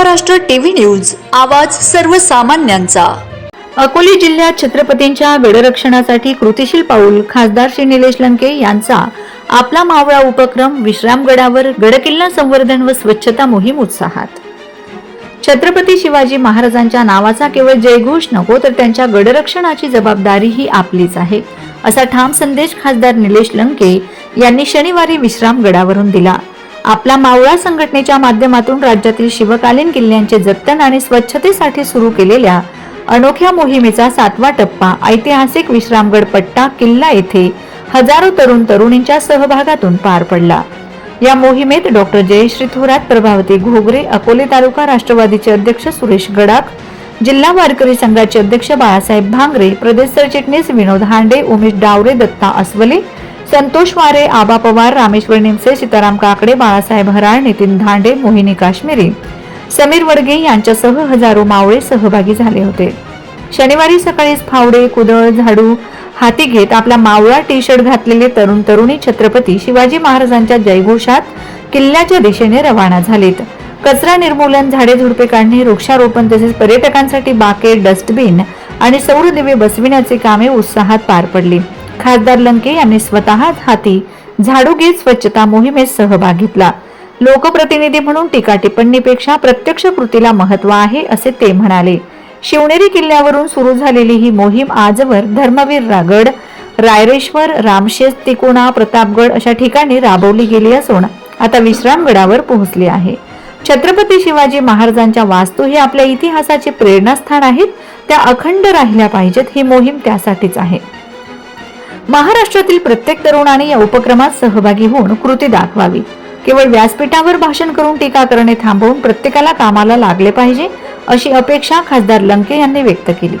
Maharashtra TV news आवाज सर्वसामान्यांचा. अकोले जिल्ह्यात छत्रपतींच्या गडरक्षणासाठी कृतिशील पाऊल खासदार श्री निलेश लंके यांचा आपला मावळा उपक्रम विश्रामगडावर गडकिल्ला संवर्धन व स्वच्छता मोहीम उत्साहात. छत्रपती शिवाजी महाराजांच्या नावाचा केवळ जयघोष नको तर त्यांच्या गडरक्षणाची जबाबदारी ही आपलीच आहे असा ठाम संदेश खासदार निलेश लंके यांनी शनिवारी विश्रामगडावरून दिला. आपला मावळा संघटनेच्या माध्यमातून राज्यातील शिवकालीन किल्ल्यांचे जतन आणि स्वच्छतेसाठी सुरू केलेल्या अनोख्या मोहिमेचा सातवा टप्पा ऐतिहासिक विश्रामगड पट्टा किल्ला येथे हजारो तरुण तरुणींच्या सहभागातून पार पडला. या मोहिमेत डॉक्टर जयश्री थोरात प्रभावती घोगरे अकोले तालुका राष्ट्रवादीचे अध्यक्ष सुरेश गडाख जिल्हा वारकरी संघाचे अध्यक्ष बाळासाहेब भांगरे प्रदेश सरचिटणीस विनोद हांडे उमेश डावरे दत्ता अस्वले संतोष वारे आबा पवार रामेश्वर निमसे सीताराम काकडे बाळासाहेब हराळ नितीन धांडे मोहिनी काश्मीरी समीर वडगे यांच्यासह हजारो मावळे सहभागी झाले होते. शनिवारी सकाळीच फावडे कुदळ झाडू हाती घेत आपला मावळा टी शर्ट घातलेले तरुण तरुणी छत्रपती शिवाजी महाराजांच्या जयघोषात किल्ल्याच्या दिशेने रवाना झालेत. कचरा निर्मूलन झाडे झुडपे काढणे वृक्षारोपण तसेच पर्यटकांसाठी बाके डस्टबिन आणि सौर दिवे बसविण्याची कामे उत्साहात पार पडली. खासदार लंके यांनी स्वतःच हाती झाडू घेत स्वच्छता मोहिमेत सहभाग घेतला. लोकप्रतिनिधी म्हणून टीका टिप्पणीपेक्षा प्रत्यक्ष कृतीला महत्त्व आहे असे ते म्हणाले. शिवनेरी किल्ल्यावरून सुरू झालेली ही मोहीम आजवर धर्मवीर रागड रायरेश्वर रामशेष तिकोणा प्रतापगड अशा ठिकाणी राबवली गेली असून आता विश्रामगडावर पोहोचली आहे. छत्रपती शिवाजी महाराजांच्या वास्तू हे आपल्या इतिहासाचे प्रेरणास्थान आहेत त्या अखंड राहिल्या पाहिजेत ही मोहीम त्यासाठीच आहे. महाराष्ट्रातील प्रत्येक तरुणाने या उपक्रमात सहभागी होऊन कृती दाखवावी. केवळ व्यासपीठावर भाषण करून टीका करणे थांबवून प्रत्येकाला कामाला लागले पाहिजे अशी अपेक्षा खासदार लंके यांनी व्यक्त केली.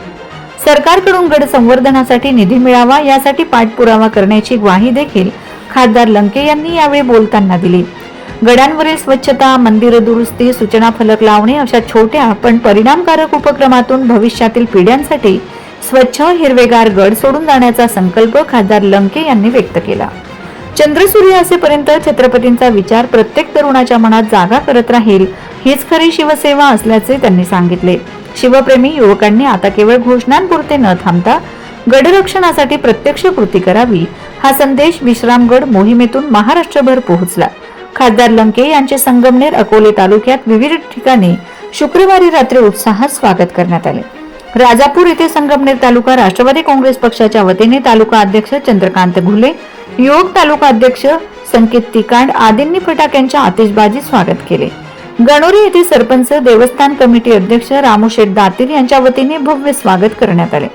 सरकारकडून गड संवर्धनासाठी निधी मिळावा यासाठी पाठपुरावा करण्याची ग्वाही देखील खासदार लंके यांनी यावेळी बोलताना दिली. गडांवरील स्वच्छता मंदिर दुरुस्ती सूचना फलक लावणे अशा छोट्या पण परिणामकारक उपक्रमातून भविष्यातील पिढ्यांसाठी स्वच्छ हिरवेगार गड सोडून जाण्याचा संकल्प खासदार लंके यांनी व्यक्त केला. चंद्रसूर्य असेपर्यंत छत्रपतींचा विचार प्रत्येक तरुणाच्या मनात जागा करत राहील हीच खरी शिवसेवा असल्याचे त्यांनी सांगितले. शिवप्रेमी युवकांनी आता केवळ घोषणांपुरते न थांबता गडरक्षणासाठी प्रत्यक्ष कृती करावी हा संदेश विश्रामगड मोहिमेतून महाराष्ट्रभर पोहोचला. खासदार लंके यांचे संगमनेर अकोले तालुक्यात विविध ठिकाणी शुक्रवारी रात्री उत्साहात स्वागत करण्यात आले. राजापूर येथे संगमनेर तालुका राष्ट्रवादी काँग्रेस पक्षाच्या वतीने तालुका अध्यक्ष चंद्रकांत घुले युवक तालुका अध्यक्ष संकेत तिकांड आदींनी फटाक्यांच्या आतिषबाजी स्वागत केले. गणोरी येथे सरपंच देवस्थान कमिटी अध्यक्ष रामूशेठ दातील यांच्या वतीने भव्य स्वागत करण्यात आले.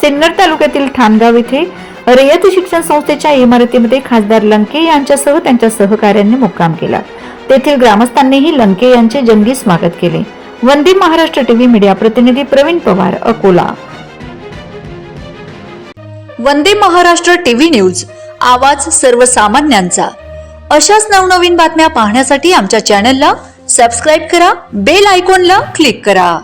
सिन्नर तालुक्यातील ठाणगाव येथे रयत शिक्षण संस्थेच्या इमारतीमध्ये खासदार लंके यांच्यासह त्यांच्या सहकाऱ्यांनी मुक्काम केला. तेथील ग्रामस्थांनीही लंके यांचे जंगी स्वागत केले. वंदी महाराष्ट्र टीव्ही मीडिया प्रतिनिधी प्रवीण पवार अकोला. वंदे महाराष्ट्र टीव्ही न्यूज आवाज सर्वसामान्यांचा. अशाच नवनवीन बातम्या पाहण्यासाठी आमच्या चॅनलला सबस्क्राईब करा बेल आयकॉनला क्लिक करा.